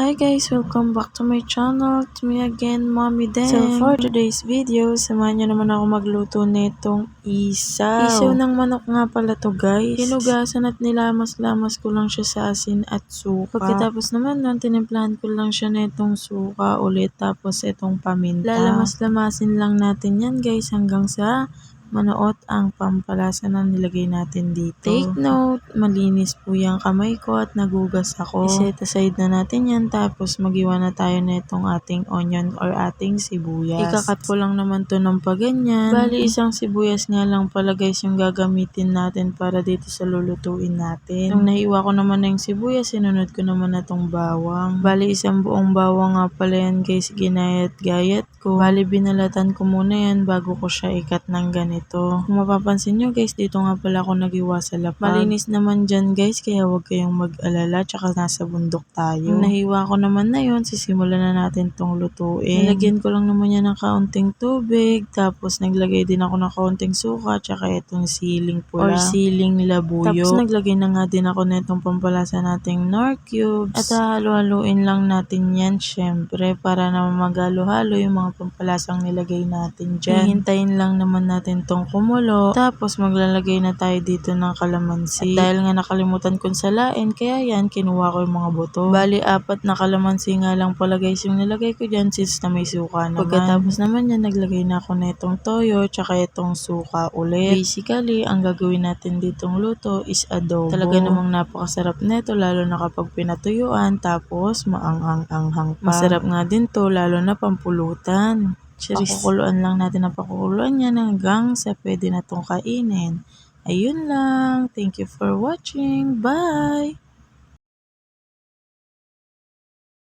Hi guys! Welcome back to my channel. To me again, Mommy Den. So for today's video, samahan nyo naman ako magluto nitong isaw. Isaw ng manok nga pala to guys. Hinugasan at nilamas-lamas ko lang siya sa asin at suka. Pagkatapos naman nun, tinimplahan ko lang siya nitong suka ulit tapos itong paminta. Lalamas-lamasin lang natin yan guys hanggang sa manuot ang pampalasa na nilagay natin dito. Take note, malinis po yung kamay ko at nagugas ako. I-set aside na natin yan tapos magiwa na tayo na itong ating onion or ating sibuyas. Ikakat ko lang naman to ng paganyan. Bali, isang sibuyas nga lang pala guys yung gagamitin natin para dito sa lulutuin natin. Nung nahiwa ko naman na yung sibuyas, sinunod ko naman na tong bawang. Bali, isang buong bawang nga pala yan guys, ginayat-gayat ko. Bali, binalatan ko muna yan bago ko siya ikat ng ganito. Kung mapapansin nyo guys, dito nga pala ako nagiwa sa lapag. Malinis naman dyan guys, kaya huwag kayong mag-alala, tsaka nasa bundok tayo. Nung nahiwa ko naman na yun, sisimulan na natin tong lutuin. Nilagyan ko lang naman yan ng kaunting tubig, tapos naglagay din ako ng kaunting suka, tsaka itong siling pula or siling labuyo. Tapos naglagay na nga din ako nitong pampalasa nating nor cubes. At halo-haluin lang natin yan syempre para naman maghalo-halo yung mga pampalasang nilagay natin dyan. Hihintayin lang naman natin tong kumulo. Tapos maglalagay na tayo dito ng kalamansi. At dahil nga nakalimutan kong salain, kaya yan, kinuha ko yung mga buto. Bali, apat na kalamansi nga lang pala guys yung nilagay ko dyan since na may suka naman. Pagkatapos naman yan, naglagay na ako na itong toyo, tsaka itong suka ulit. Basically, ang gagawin natin ditong luto is adobo. Talaga namang napakasarap nito, lalo na kapag pinatuyuan, tapos maanghang-anghang pa. Masarap nga din to, lalo na pampulutan. Pakukuluan lang natin ang pakukuluan yan hanggang sa pwede na tong kainin. Ayun lang. Thank you for watching. Bye!